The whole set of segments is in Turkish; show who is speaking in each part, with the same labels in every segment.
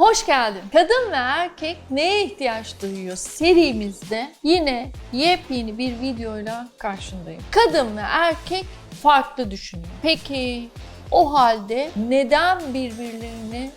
Speaker 1: Hoş geldin. Kadın ve erkek neye ihtiyaç duyuyor serimizde yine yepyeni bir videoyla karşındayım. Kadın ve erkek farklı düşünüyor. Peki o halde neden birbirlerini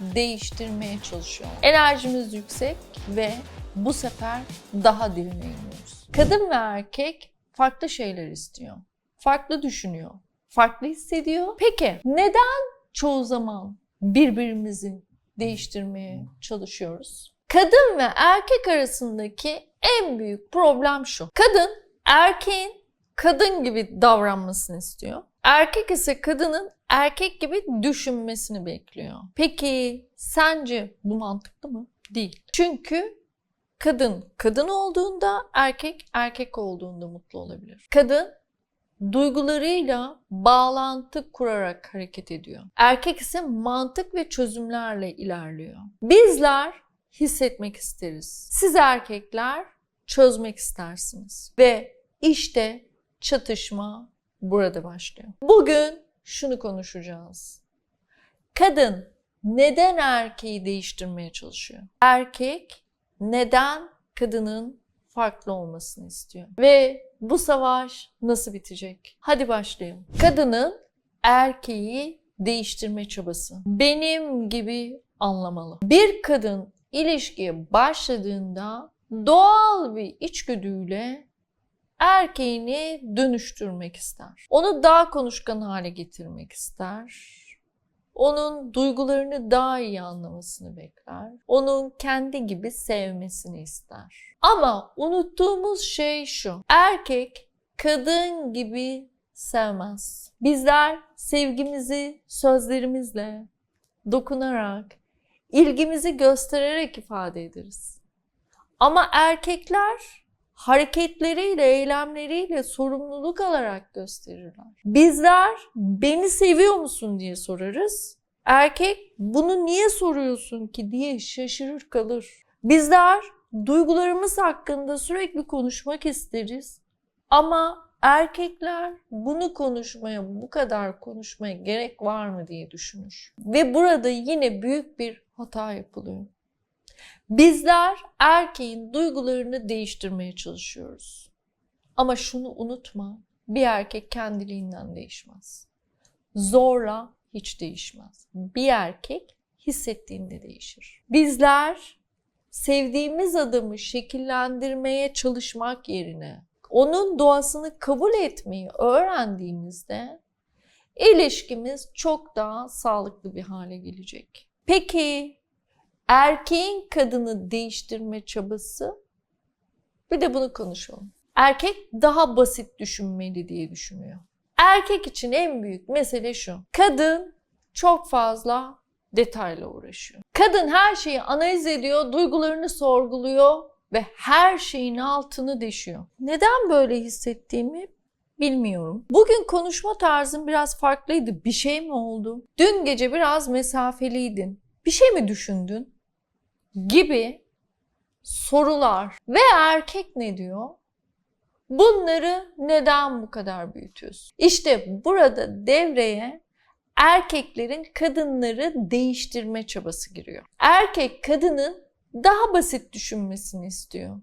Speaker 1: değiştirmeye çalışıyor? Enerjimiz yüksek ve bu sefer daha derine iniyoruz. Kadın ve erkek farklı şeyler istiyor. Farklı düşünüyor. Farklı hissediyor. Peki neden çoğu zaman birbirimizi değiştirmeye çalışıyoruz? Kadın ve erkek arasındaki en büyük problem şu. Kadın erkeğin kadın gibi davranmasını istiyor. Erkek ise kadının erkek gibi düşünmesini bekliyor. Peki sence bu mantıklı mı? Değil. Çünkü kadın kadın olduğunda erkek erkek olduğunda mutlu olabilir. Kadın duygularıyla bağlantı kurarak hareket ediyor. Erkek ise mantık ve çözümlerle ilerliyor. Bizler hissetmek isteriz. Siz erkekler çözmek istersiniz. Ve işte çatışma burada başlıyor. Bugün şunu konuşacağız. Kadın neden erkeği değiştirmeye çalışıyor? Erkek neden kadının farklı olmasını istiyor? Ve bu savaş nasıl bitecek? Hadi başlayalım. Kadının erkeği değiştirme çabası. Benim gibi anlamalı. Bir kadın ilişkiye başladığında doğal bir içgüdüyle erkeğini dönüştürmek ister. Onu daha konuşkan hale getirmek ister. Onun duygularını daha iyi anlamasını bekler. Onun kendi gibi sevmesini ister. Ama unuttuğumuz şey şu. Erkek kadın gibi sevmez. Bizler sevgimizi sözlerimizle, dokunarak, ilgimizi göstererek ifade ederiz. Ama erkekler hareketleriyle, eylemleriyle sorumluluk alarak gösterirler. Bizler beni seviyor musun diye sorarız. Erkek bunu niye soruyorsun ki diye şaşırır kalır. Bizler duygularımız hakkında sürekli konuşmak isteriz. Ama erkekler bunu konuşmaya, bu kadar konuşmaya gerek var mı diye düşünür. Ve burada yine büyük bir hata yapılıyor. Bizler erkeğin duygularını değiştirmeye çalışıyoruz. Ama şunu unutma, bir erkek kendiliğinden değişmez. Zorla hiç değişmez. Bir erkek hissettiğinde değişir. Bizler sevdiğimiz adamı şekillendirmeye çalışmak yerine onun doğasını kabul etmeyi öğrendiğimizde ilişkimiz çok daha sağlıklı bir hale gelecek. Peki erkeğin kadını değiştirme çabası bir de bunu konuşalım. Erkek daha basit düşünmeli diye düşünüyor. Erkek için en büyük mesele şu. Kadın çok fazla detayla uğraşıyor. Kadın her şeyi analiz ediyor, duygularını sorguluyor ve her şeyin altını deşiyor. Neden böyle hissettiğimi bilmiyorum. Bugün konuşma tarzım biraz farklıydı. Bir şey mi oldu? Dün gece biraz mesafeliydin. Bir şey mi düşündün? Gibi sorular ve erkek ne diyor? Bunları neden bu kadar büyütüyorsun? İşte burada devreye erkeklerin kadınları değiştirme çabası giriyor. Erkek kadının daha basit düşünmesini istiyor.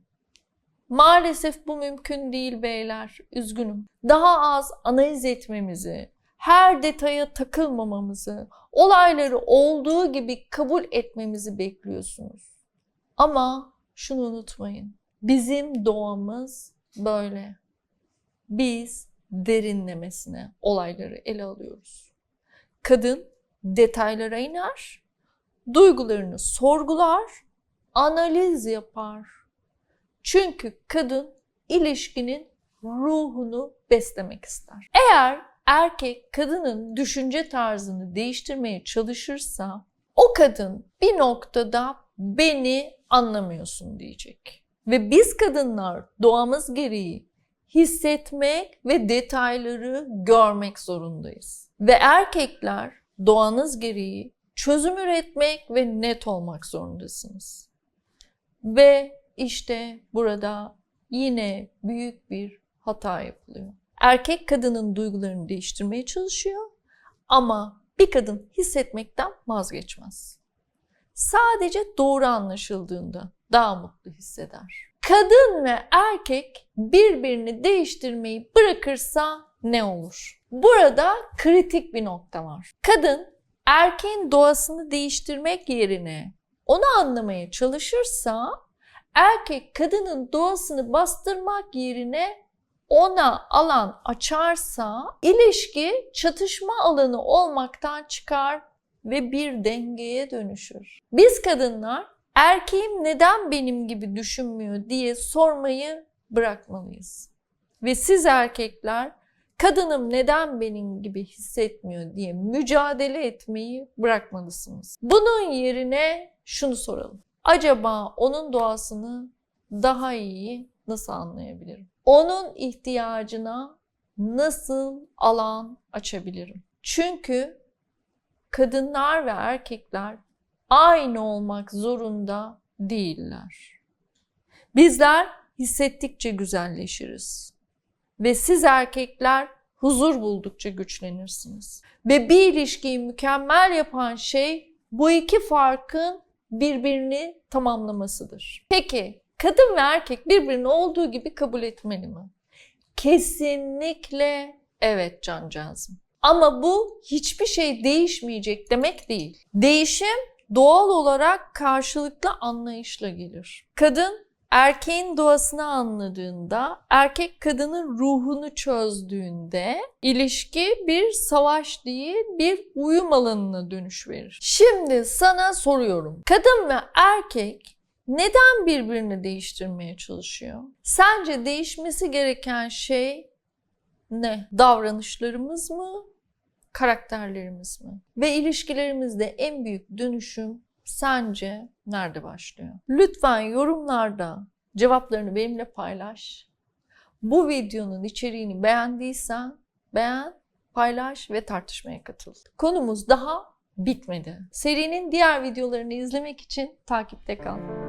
Speaker 1: Maalesef bu mümkün değil beyler. Üzgünüm. Daha az analiz etmemizi, her detaya takılmamamızı, olayları olduğu gibi kabul etmemizi bekliyorsunuz. Ama şunu unutmayın. Bizim doğamız böyle. Biz derinlemesine olayları ele alıyoruz. Kadın detaylara iner, duygularını sorgular, analiz yapar. Çünkü kadın ilişkinin ruhunu beslemek ister. Eğer erkek kadının düşünce tarzını değiştirmeye çalışırsa o kadın bir noktada beni anlamıyorsun diyecek. Ve biz kadınlar doğamız gereği hissetmek ve detayları görmek zorundayız. Ve erkekler doğanız gereği çözüm üretmek ve net olmak zorundasınız. Ve işte burada yine büyük bir hata yapılıyor. Erkek kadının duygularını değiştirmeye çalışıyor ama bir kadın hissetmekten vazgeçmez. sadece doğru anlaşıldığında daha mutlu hisseder. Kadın ve erkek birbirini değiştirmeyi bırakırsa ne olur? Burada kritik bir nokta var. Kadın erkeğin doğasını değiştirmek yerine onu anlamaya çalışırsa erkek kadının doğasını bastırmak yerine ona alan açarsa ilişki çatışma alanı olmaktan çıkar ve bir dengeye dönüşür. Biz kadınlar erkeğim neden benim gibi düşünmüyor diye sormayı bırakmalıyız. Ve siz erkekler kadınım neden benim gibi hissetmiyor diye mücadele etmeyi bırakmalısınız. Bunun yerine şunu soralım. Acaba onun doğasını daha iyi nasıl anlayabilirim? Onun ihtiyacına nasıl alan açabilirim? Çünkü kadınlar ve erkekler aynı olmak zorunda değiller. Bizler hissettikçe güzelleşiriz. Ve siz erkekler huzur buldukça güçlenirsiniz. Ve bir ilişkiyi mükemmel yapan şey bu iki farkın birbirini tamamlamasıdır. Peki kadın ve erkek birbirini olduğu gibi kabul etmeli mi? Kesinlikle evet cancağızım. Ama bu hiçbir şey değişmeyecek demek değil. Değişim doğal olarak karşılıklı anlayışla gelir. Kadın erkeğin doğasını anladığında, erkek kadının ruhunu çözdüğünde ilişki bir savaş değil bir uyum alanına dönüş verir. Şimdi sana soruyorum. Kadın ve erkek neden birbirini değiştirmeye çalışıyor? Sence değişmesi gereken şey ne? Davranışlarımız mı? Karakterlerimiz mi? Ve ilişkilerimizde en büyük dönüşüm sence nerede başlıyor? Lütfen yorumlarda cevaplarını benimle paylaş. Bu videonun içeriğini beğendiysen beğen, paylaş ve tartışmaya katıl. Konumuz daha bitmedi. Serinin diğer videolarını izlemek için takipte kal.